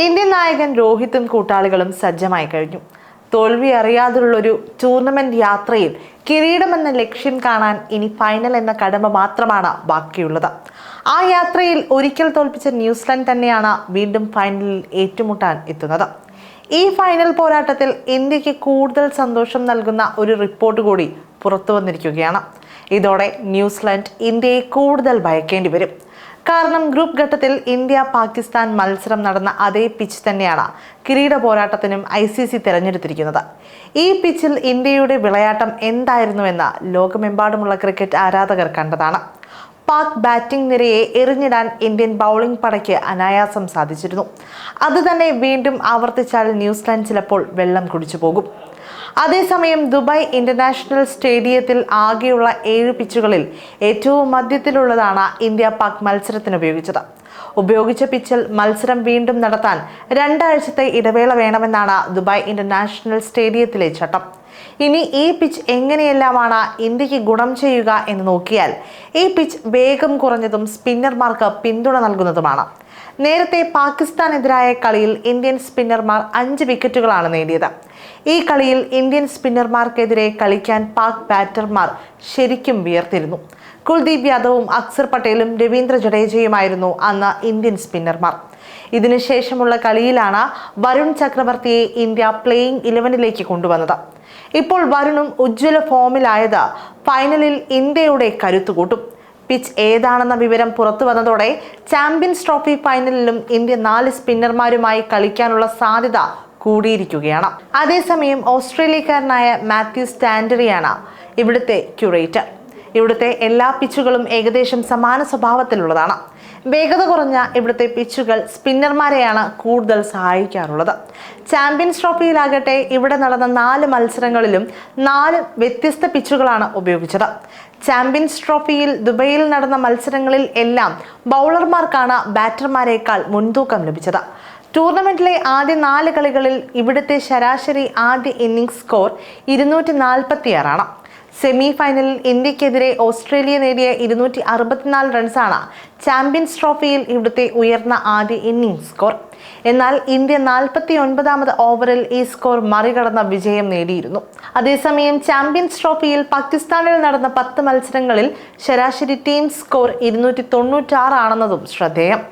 Indian നായകൻ രോഹിത്തും കൂട്ടാളികളും സജ്ജമായി കഴിഞ്ഞു. തോൽവി അറിയാതുള്ളൊരു ടൂർണമെന്റ് യാത്രയിൽ കിരീടമെന്ന ലക്ഷ്യം കാണാൻ ഇനി ഫൈനൽ എന്ന കടമ മാത്രമാണ് ബാക്കിയുള്ളത്. ആ യാത്രയിൽ ഒരിക്കൽ തോൽപ്പിച്ച ന്യൂസിലൻഡ് തന്നെയാണ് വീണ്ടും ഫൈനലിൽ ഏറ്റുമുട്ടാൻ എത്തുന്നത്. ഈ ഫൈനൽ പോരാട്ടത്തിൽ ഇന്ത്യയ്ക്ക് കൂടുതൽ സന്തോഷം നൽകുന്ന ഒരു റിപ്പോർട്ട് കൂടി പുറത്തു വന്നിരിക്കുകയാണ് ഇതോടെ ന്യൂസിലാൻഡ് ഇന്ത്യയെ കൂടുതൽ ഭയക്കേണ്ടി വരും. കാരണം ഗ്രൂപ്പ് ഘട്ടത്തിൽ ഇന്ത്യ പാകിസ്ഥാൻ മത്സരം നടന്ന അതേ പിച്ച് തന്നെയാണ് കിരീട പോരാട്ടത്തിനും ഐ സി സി തിരഞ്ഞെടുത്തിരിക്കുന്നത്. ഈ പിച്ചിൽ ഇന്ത്യയുടെ വിളയാട്ടം എന്തായിരുന്നുവെന്ന് ലോകമെമ്പാടുമുള്ള ക്രിക്കറ്റ് ആരാധകർ കണ്ടതാണ്. പാക് ബാറ്റിംഗ് നിരയെ എറിഞ്ഞിടാൻ ഇന്ത്യൻ ബൗളിംഗ് പടയ്ക്ക് അനായാസം സാധിച്ചിരുന്നു. അതുതന്നെ വീണ്ടും ആവർത്തിച്ചാൽ ന്യൂസിലാൻഡ് ചിലപ്പോൾ വെള്ളം കുടിച്ചു പോകും. അതേസമയം ദുബായ് ഇന്റർനാഷണൽ സ്റ്റേഡിയത്തിൽ ആകെയുള്ള ഏഴ് പിച്ചുകളിൽ ഏറ്റവും മധ്യത്തിലുള്ളതാണ് ഇന്ത്യ പാക് മത്സരത്തിന് ഉപയോഗിച്ചത്. ഉപയോഗിച്ച പിച്ചിൽ മത്സരം വീണ്ടും നടത്താൻ രണ്ടാഴ്ചത്തെ ഇടവേള വേണമെന്നാണ് ദുബായ് ഇന്റർനാഷണൽ സ്റ്റേഡിയത്തിലെ ചട്ടം. ഇനി ഈ പിച്ച് എങ്ങനെയെല്ലാമാണ് ഇന്ത്യയ്ക്ക് ഗുണം ചെയ്യുക എന്ന് നോക്കിയാൽ ഈ പിച്ച് വേഗം കുറഞ്ഞതും സ്പിന്നർമാർക്ക് പിന്തുണ നൽകുന്നതുമാണ്. നേരത്തെ പാകിസ്ഥാനെതിരായ കളിയിൽ ഇന്ത്യൻ സ്പിന്നർമാർ അഞ്ച് വിക്കറ്റുകളാണ് നേടിയത്. ഈ കളിയിൽ ഇന്ത്യൻ സ്പിന്നർമാർക്കെതിരെ കളിക്കാൻ പാക് ബാറ്റർമാർ ശരിക്കും വിയർത്തിരുന്നു. കുൽദീപ് യാദവും അക്സർ പട്ടേലും രവീന്ദ്ര ജഡേജയുമായിരുന്നു അന്ന് ഇന്ത്യൻ സ്പിന്നർമാർ. ഇതിനുശേഷമുള്ള കളിയിലാണ് വരുൺ ചക്രവർത്തിയെ ഇന്ത്യ പ്ലേയിങ് ഇലവനിലേക്ക് കൊണ്ടുവന്നത്. ഇപ്പോൾ വരുണും ഉജ്ജ്വല ഫോമിലായത് ഫൈനലിൽ ഇന്ത്യയുടെ കരുത്തുകൂട്ടും. പിച്ച് ഏതാണെന്ന വിവരം പുറത്തു വന്നതോടെ ചാമ്പ്യൻസ് ട്രോഫി ഫൈനലിലും ഇന്ത്യ നാല് സ്പിന്നർമാരുമായി കളിക്കാനുള്ള സാധ്യത കൂടിയിരിക്കുകയാണ്. അതേസമയം ഓസ്ട്രേലിയക്കാരനായ മാത്യു സ്റ്റാൻഡറിയാണ് ഇവിടുത്തെ ക്യൂറേറ്റർ. ഇവിടുത്തെ എല്ലാ പിച്ചുകളും ഏകദേശം സമാന സ്വഭാവത്തിലുള്ളതാണ്. വേഗത കുറഞ്ഞ ഇവിടുത്തെ പിച്ചുകൾ സ്പിന്നർമാരെയാണ് കൂടുതൽ സഹായിക്കാറുള്ളത്. ചാമ്പ്യൻസ് ട്രോഫിയിലാകട്ടെ ഇവിടെ നടന്ന നാല് മത്സരങ്ങളിലും നാല് വ്യത്യസ്ത പിച്ചുകളാണ് ഉപയോഗിച്ചത്. ചാമ്പ്യൻസ് ട്രോഫിയിൽ ദുബൈയിൽ നടന്ന മത്സരങ്ങളിൽ എല്ലാം ബൗളർമാർക്കാണ് ബാറ്റർമാരെക്കാൾ മുൻതൂക്കം ലഭിച്ചത്. ടൂർണമെന്റിലെ ആദ്യ നാല് കളികളിൽ ഇവിടുത്തെ ശരാശരി ആദ്യ ഇന്നിംഗ്സ് സ്കോർ ഇരുന്നൂറ്റി നാൽപ്പത്തിയാറാണ് സെമി ഫൈനലിൽ ഇന്ത്യക്കെതിരെ ഓസ്ട്രേലിയ നേടിയ ഇരുന്നൂറ്റി അറുപത്തിനാല് റൺസാണ് ചാമ്പ്യൻസ് ട്രോഫിയിൽ ഇവിടുത്തെ ഉയർന്ന ആദ്യ ഇന്നിംഗ് സ്കോർ. എന്നാൽ ഇന്ത്യ നാൽപ്പത്തി ഒൻപതാമത് ഓവറിൽ ഈ സ്കോർ മറികടന്ന വിജയം നേടിയിരുന്നു. അതേസമയം ചാമ്പ്യൻസ് ട്രോഫിയിൽ പാകിസ്ഥാനിൽ നടന്ന പത്ത് മത്സരങ്ങളിൽ ശരാശരി ടീം സ്കോർ ഇരുന്നൂറ്റി തൊണ്ണൂറ്റാറാണെന്നതും ശ്രദ്ധേയം.